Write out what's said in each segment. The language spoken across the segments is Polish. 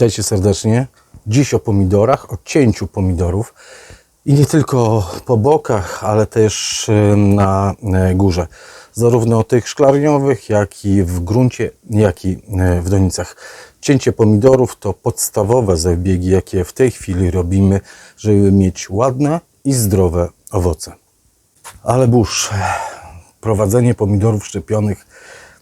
Witajcie serdecznie. Dziś o pomidorach, o cięciu pomidorów i nie tylko po bokach, ale też y, na y, górze. Zarówno tych szklarniowych, jak i w gruncie, jak i y, w donicach. Cięcie pomidorów to podstawowe zabiegi, jakie w tej chwili robimy, żeby mieć ładne i zdrowe owoce. Ale burz, prowadzenie pomidorów szczepionych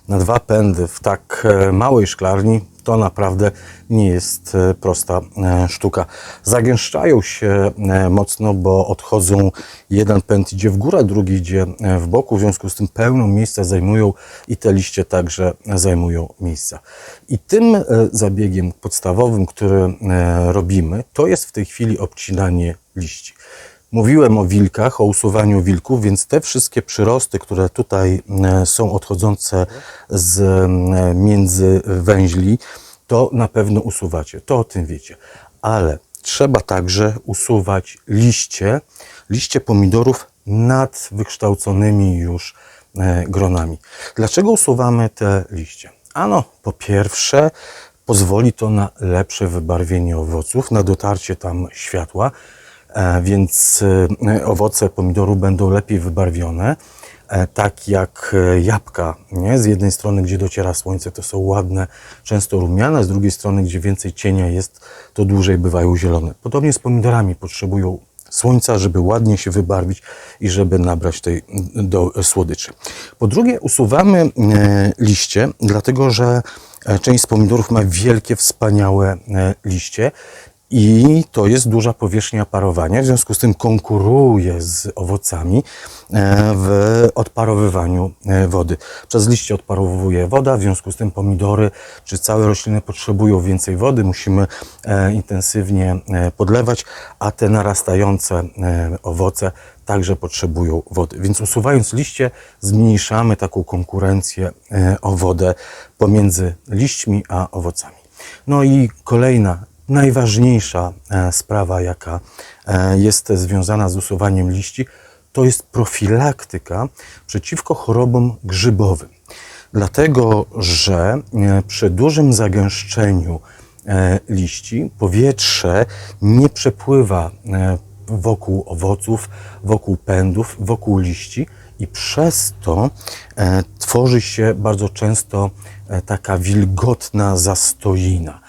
na dwa pędy w tak e, małej szklarni to naprawdę nie jest e, prosta e, sztuka. Zagęszczają się e, mocno, bo odchodzą jeden pęd idzie w górę, drugi idzie w boku, w związku z tym pełno miejsca zajmują i te liście także zajmują miejsca. I tym zabiegiem podstawowym, który robimy, to jest w tej chwili obcinanie liści. Mówiłem o wilkach, o usuwaniu wilków, więc te wszystkie przyrosty, które tutaj e, są odchodzące z e, między węźli, to na pewno usuwacie. To o tym wiecie. Ale trzeba także usuwać liście, liście pomidorów nad wykształconymi już e, gronami. Dlaczego usuwamy te liście? Ano, po pierwsze, pozwoli to na lepsze wybarwienie owoców, na dotarcie tam światła. E, więc e, owoce pomidoru będą lepiej wybarwione, e, tak jak jabłka. Nie? Z jednej strony, gdzie dociera słońce, to są ładne, często rumiane, z drugiej strony, gdzie więcej cienia jest, to dłużej bywają zielone. Podobnie z pomidorami potrzebują słońca, żeby ładnie się wybarwić i żeby nabrać tej do słodyczy. Po drugie, usuwamy liście, dlatego że część z pomidorów ma wielkie, wspaniałe liście i to jest duża powierzchnia parowania, w związku z tym konkuruje z owocami e, w odparowywaniu e, wody. Przez liście odparowuje woda, w związku z tym pomidory czy całe rośliny potrzebują więcej wody, musimy e, intensywnie podlewać, a te narastające owoce także potrzebują wody. Więc usuwając liście, zmniejszamy taką konkurencję o wodę pomiędzy liśćmi a owocami. No i kolejna najważniejsza e, sprawa, jaka e, jest związana z usuwaniem liści, to jest profilaktyka przeciwko chorobom grzybowym. Dlatego, że e, przy dużym zagęszczeniu liści powietrze nie przepływa wokół owoców, wokół pędów, wokół liści i przez to tworzy się bardzo często taka wilgotna zastoina.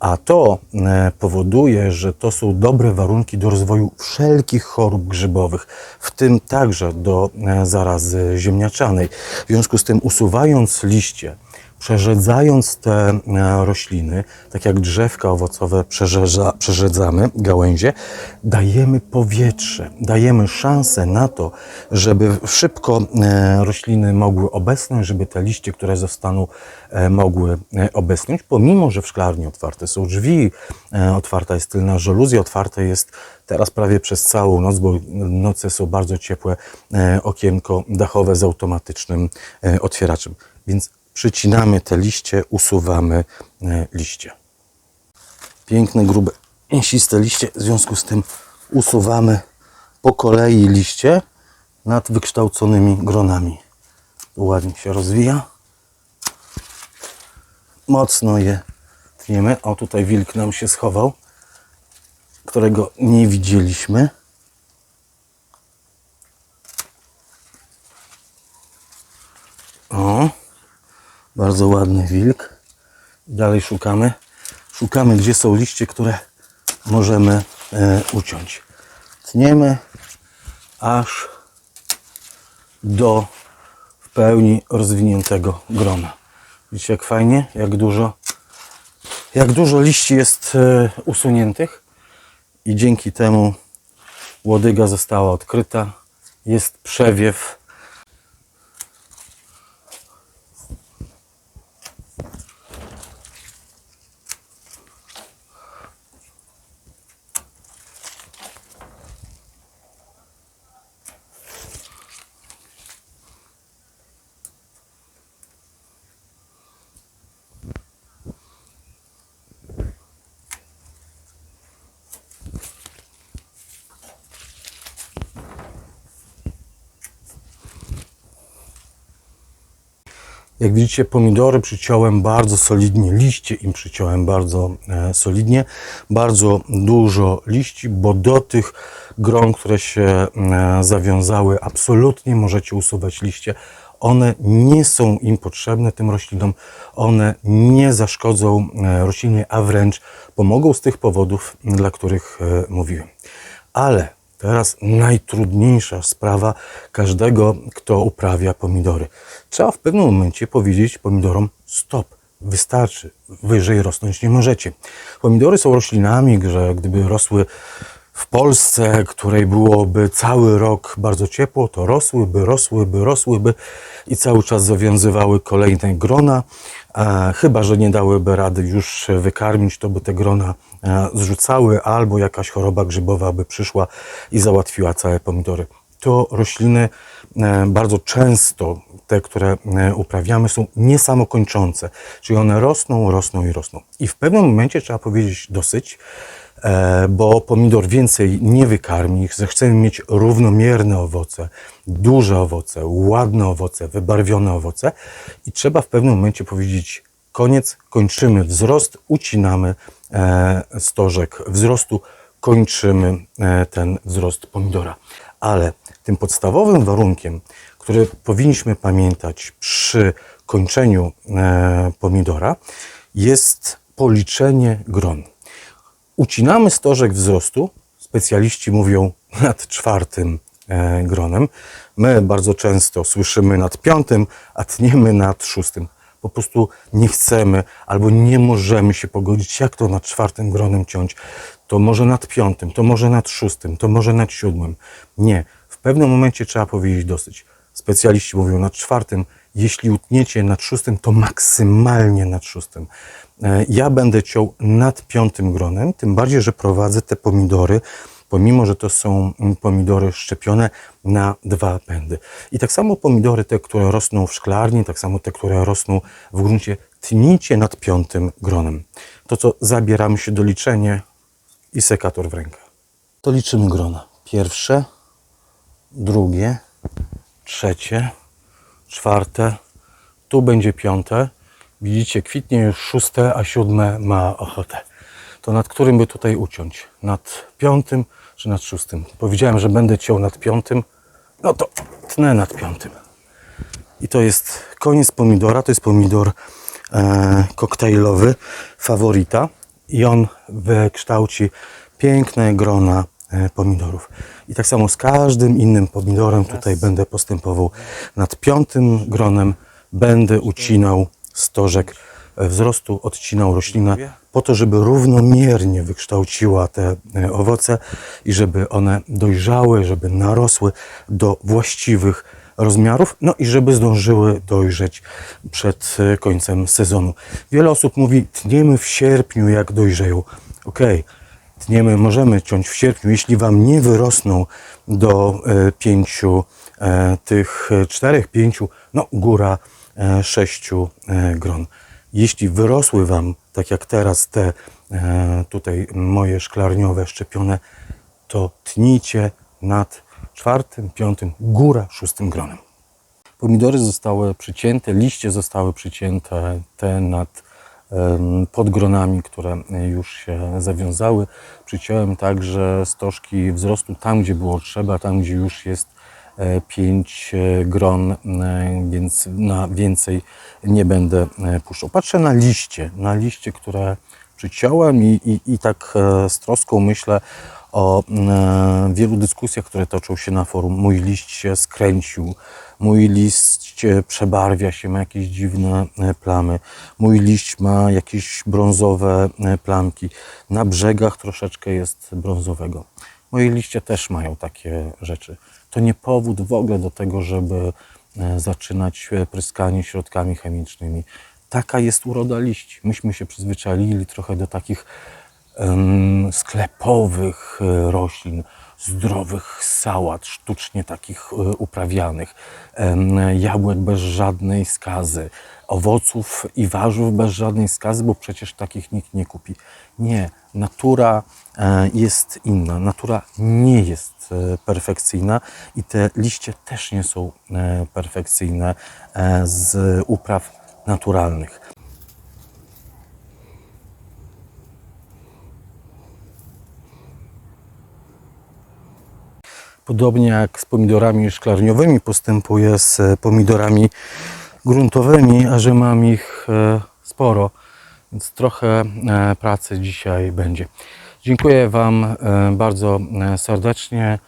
A to e, powoduje, że to są dobre warunki do rozwoju wszelkich chorób grzybowych, w tym także do e, zarazy ziemniaczanej. W związku z tym, usuwając liście, przerzedzając te e, rośliny, tak jak drzewka owocowe przerzedza, przerzedzamy gałęzie, dajemy powietrze, dajemy szansę na to, żeby szybko e, rośliny mogły obesnąć, żeby te liście, które zostaną, e, mogły obesnąć, pomimo, że w szklarni otwarte są drzwi, otwarta jest tylna żaluzja, otwarte jest teraz prawie przez całą noc, bo noce są bardzo ciepłe, okienko dachowe z automatycznym otwieraczem. Więc przycinamy te liście, usuwamy e, liście. Piękne, grube, mięsiste liście, w związku z tym usuwamy po kolei liście nad wykształconymi gronami. Tu ładnie się rozwija. Mocno je tniemy. O, tutaj wilk nam się schował, którego nie widzieliśmy. Bardzo ładny wilk. Dalej szukamy. Szukamy, gdzie są liście, które możemy e, uciąć. Tniemy aż do w pełni rozwiniętego grona. Widzicie, jak fajnie, jak dużo, jak dużo liści jest e, usuniętych i dzięki temu łodyga została odkryta. Jest przewiew Jak widzicie, pomidory przyciąłem bardzo solidnie, liście im przyciąłem bardzo e, solidnie, bardzo dużo liści, bo do tych gron, które się e, zawiązały, absolutnie możecie usuwać liście. One nie są im potrzebne, tym roślinom, one nie zaszkodzą e, roślinie, a wręcz pomogą z tych powodów, dla których mówiłem. Ale teraz najtrudniejsza sprawa każdego, kto uprawia pomidory. Trzeba w pewnym momencie powiedzieć pomidorom stop. Wystarczy, wyżej rosnąć nie możecie. Pomidory są roślinami, że gdyby rosły w Polsce, której byłoby cały rok bardzo ciepło, to rosłyby, rosłyby, rosłyby i cały czas zawiązywały kolejne grona. E, chyba, że nie dałyby rady już wykarmić, to by te grona e, zrzucały, albo jakaś choroba grzybowa by przyszła i załatwiła całe pomidory. To rośliny e, bardzo często, te, które e, uprawiamy, są niesamokończące, czyli one rosną, rosną i rosną. I w pewnym momencie trzeba powiedzieć dosyć, bo pomidor więcej nie wykarmi, chcemy mieć równomierne owoce, duże owoce, ładne owoce, wybarwione owoce i trzeba w pewnym momencie powiedzieć koniec, kończymy wzrost, ucinamy e, stożek wzrostu, kończymy e, ten wzrost pomidora. Ale tym podstawowym warunkiem, który powinniśmy pamiętać przy kończeniu e, pomidora, jest policzenie gron. Ucinamy stożek wzrostu, specjaliści mówią nad czwartym e, gronem. My bardzo często słyszymy nad piątym, a tniemy nad szóstym. Po prostu nie chcemy albo nie możemy się pogodzić, jak to nad czwartym gronem ciąć. To może nad piątym, to może nad szóstym, to może nad siódmym. Nie. W pewnym momencie trzeba powiedzieć dosyć. Specjaliści mówią nad czwartym. Jeśli utniecie nad szóstym, to maksymalnie nad szóstym. E, Ja będę ciął nad piątym gronem, tym bardziej, że prowadzę te pomidory, pomimo, że to są mm, pomidory szczepione na dwa pędy. I tak samo pomidory, te, które rosną w szklarni, tak samo te, które rosną w gruncie, tnijcie nad piątym gronem. To, co zabieramy się do liczenia i sekator w rękę. To liczymy grona. Pierwsze, drugie, trzecie, czwarte, tu będzie piąte. Widzicie, kwitnie już szóste, a siódme ma ochotę. To nad którym by tutaj uciąć? Nad piątym czy nad szóstym? Powiedziałem, że będę ciął nad piątym, no to tnę nad piątym. I to jest koniec pomidora, to jest pomidor e, koktajlowy, faworita. I on wykształci piękne grona pomidorów. I tak samo z każdym innym pomidorem tutaj będę postępował. Nad piątym gronem będę ucinał stożek e, wzrostu, odcinał roślinę po to, żeby równomiernie wykształciła te e, owoce i żeby one dojrzały, żeby narosły do właściwych rozmiarów, no i żeby zdążyły dojrzeć przed e, końcem sezonu. Wiele osób mówi, tniemy w sierpniu, jak dojrzeją. Okej, tniemy, możemy ciąć w sierpniu, jeśli Wam nie wyrosną do e, pięciu, e, tych e, czterech, pięciu, no góra sześciu gron. Jeśli wyrosły Wam, tak jak teraz te tutaj moje szklarniowe szczepione, to tnijcie nad czwartym, piątym, góra szóstym gronem. Pomidory zostały przycięte, liście zostały przycięte, te nad em, podgronami, które już się zawiązały. Przyciąłem także stożki wzrostu tam, gdzie było trzeba, tam, gdzie już jest e, pięć e, gron, e, więc na więcej nie będę e, puszczał. Patrzę na liście, na liście, które przyciąłem i, i, i tak e, z troską myślę o e, wielu dyskusjach, które toczą się na forum. Mój liść się skręcił, mój liść przebarwia się, ma jakieś dziwne e, plamy, mój liść ma jakieś brązowe e, plamki, na brzegach troszeczkę jest brązowego. Moje liście też mają takie rzeczy. To nie powód w ogóle do tego, żeby zaczynać pryskanie środkami chemicznymi. Taka jest uroda liści. Myśmy się przyzwyczaili trochę do takich sklepowych e, roślin, zdrowych sałat, sztucznie takich e, uprawianych, jabłek bez żadnej skazy, owoców i warzyw bez żadnej skazy, bo przecież takich nikt nie kupi. Nie, natura e, jest inna. Natura nie jest perfekcyjna i te liście też nie są perfekcyjne z upraw naturalnych. Podobnie jak z pomidorami szklarniowymi postępuję z e, pomidorami gruntowymi, a że mam ich e, sporo, więc trochę e, pracy dzisiaj będzie. Dziękuję Wam bardzo serdecznie.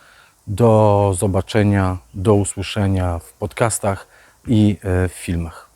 Do zobaczenia, do usłyszenia w podcastach i w filmach.